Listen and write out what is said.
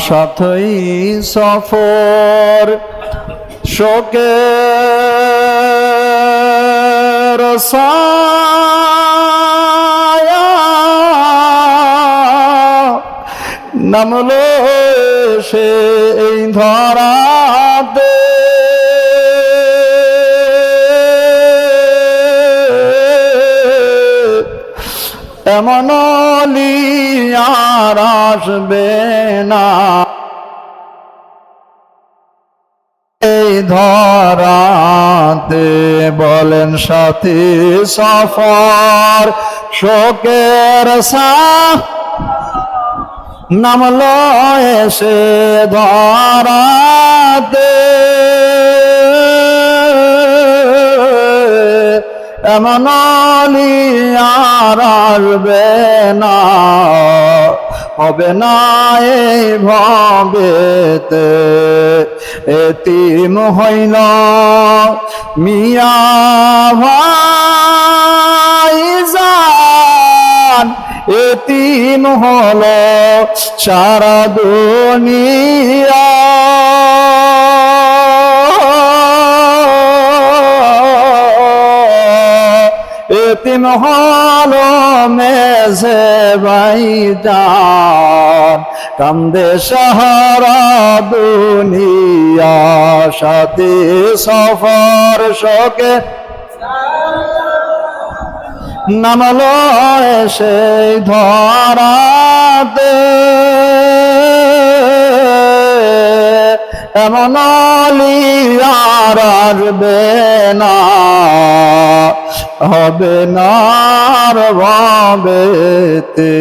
সাথই সফর শোকে নামলো সে এই ধরাতে। এমন আর আসবে না। এই ধরাতে বলেন সাথী সফর শোকের সা নামল এসে ধরাতে এমন আর আসবে না। হবে না এই ভবেতে। এতিম হইল মিয়া ভাই এতিম হলো সারা দুনিয়া। এতিম হলো মেঝে বাইদান কান্দে সাহারা দুনিয়া, সাথে সফর শোকে। নামলো সেই ধরাতে। এমন আর আসবে না। হবে না আর ভাবেতে